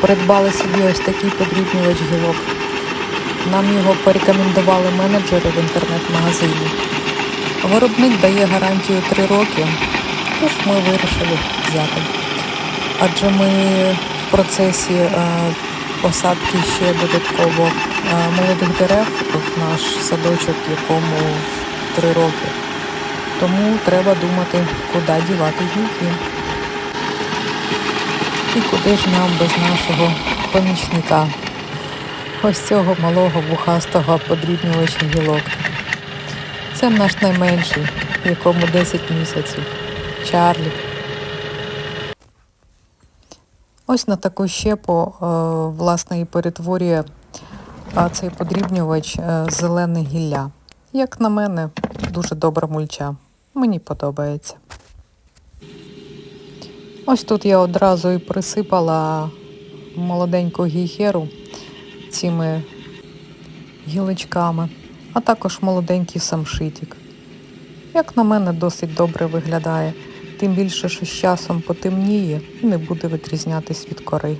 придбали собі ось такий подрібнювач гілок. Нам його порекомендували менеджери в інтернет-магазині. Виробник дає гарантію 3 роки, тож ми вирішили взяти. Адже ми в процесі е, посадки ще додатково е, молодих дерев в наш садочок, якому 3 роки. Тому треба думати, куди дівати гілки. І куди ж нам без нашого помічника, ось цього малого вухастого подрібнювача гілок. Це наш найменший, якому 10 місяців. Чарлі. Ось на таку щепу е, власне і перетворює е, цей подрібнювач е, зелене гілля. Як на мене, дуже добра мульча. Мені подобається. Ось тут я одразу і присипала молоденьку гіхеру цими гілочками, а також молоденький самшитик. Як на мене, досить добре виглядає, тим більше, що з часом потемніє і не буде відрізнятись від кори.